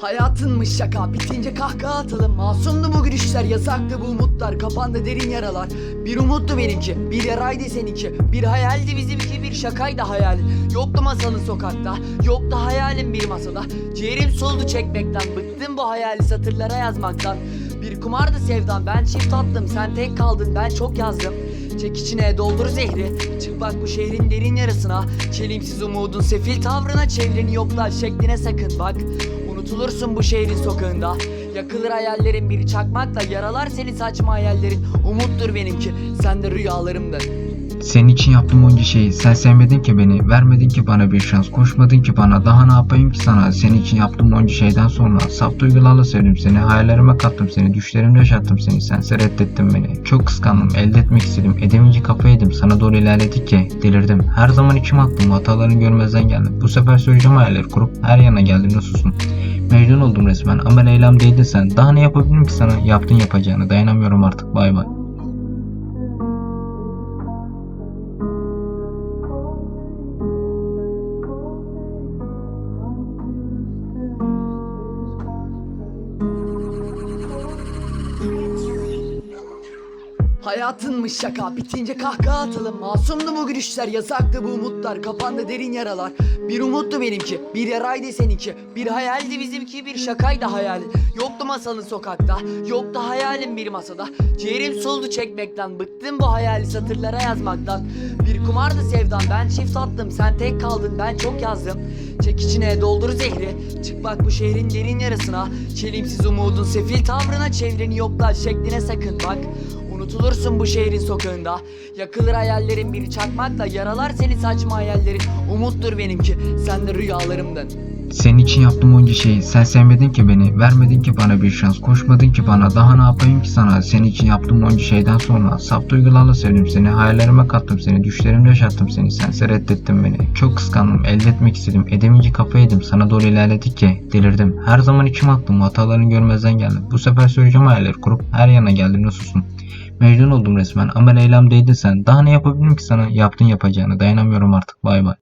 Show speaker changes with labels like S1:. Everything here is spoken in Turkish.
S1: Hayatınmış şaka? Bitince kahkaha atalım. Masumdu bu gülüşler yasaktı bu umutlar. Kapandı derin yaralar. Bir umuttu benimki bir yaraydı seninki. Bir hayaldi bizimki bir şakaydı hayal Yoktu masalın sokakta Yoktu hayalim bir masada. Ciğerim soldu çekmekten Bıktım bu hayali satırlara yazmaktan. Bir kumardı sevdan ben çift attım Sen tek kaldın ben çok yazdım Çek içine doldur zehri. Çık bu şehrin derin yarısına. Çelimsiz umudun sefil tavrına Çevreni yoklar şekline sakın bak. Unutulursun bu şehrin sokağında. Yakılır hayallerin biri çakmakla Yaralar seni saçma hayallerin. Umuttur benimki sen de rüyalarımdın
S2: Senin için yaptım onca şeyi. Sen sevmedin ki beni. Vermedin ki bana bir şans. Koşmadın ki bana. Daha ne yapayım ki sana? Senin için yaptım onca şeyden sonra. Saf duygularla sevdim seni. Hayallerime kattım seni. Düşlerimde yaşattım seni. Sense reddettin beni. Çok kıskandım. Elde etmek istedim. Edemeyince kafayı yedim. Sana doğru ilerledikçe delirdim. Her zaman içim attım. Hatalarını görmezden geldim. Bu sefer söyleyeceğim hayalleri kurup her yana geldim. Nasılsın? Mecnun oldum resmen ama Leyla'm değildin sen. Daha ne yapabilirim ki sana? Yaptın yapacağını. Dayanamıyorum artık. Bay bay.
S1: Hayatınmış şaka bitince kahkaha atalım. Masumdu bu gülüşler yasaktı bu umutlar. Kapandı derin yaralar. Bir umuttu benimki bir yaraydı seninki. Bir hayaldi bizimki bir şakaydı hayal Yoktu masalın sokakta Yoktu hayalim bir masada. Ciğerim soldu çekmekten Bıktım bu hayali satırlara yazmaktan. Bir kumardı sevdan ben çift attım Sen tek kaldın ben çok yazdım. Çek içine doldur zehri Çık bak bu şehrin derin yarısına. Çelimsiz umudun sefil tavrına Çevreni yoklar şekline sakın bak Unutulursun bu şehrin sokağında Yakılır hayallerin biri çakmakla Yaralar seni saçma hayallerin Umuttur benimki sen de rüyalarımdın
S2: Senin için yaptım onca şeyi. Sen sevmedin ki beni. Vermedin ki bana bir şans. Koşmadın ki bana. Daha ne yapayım ki sana? Senin için yaptım onca şeyden sonra. Saf duygularla sevdim seni. Hayallerime kattım seni. Düşlerimde yaşattım seni. Sense reddettin beni. Çok kıskandım. Elde etmek istedim. Edemeyince kafayı. Sana doğru ilerledikçe delirdim. Her zaman içim attım. Hatalarını görmezden geldim. Bu sefer söyleyeceğim hayalleri kurup her yana geldim. Nasılsın? Mecnun oldum resmen ama Leyla'm değildin sen. Daha ne yapabilirim ki sana? Yaptın yapacağını. Dayanamıyorum artık. Bay bay.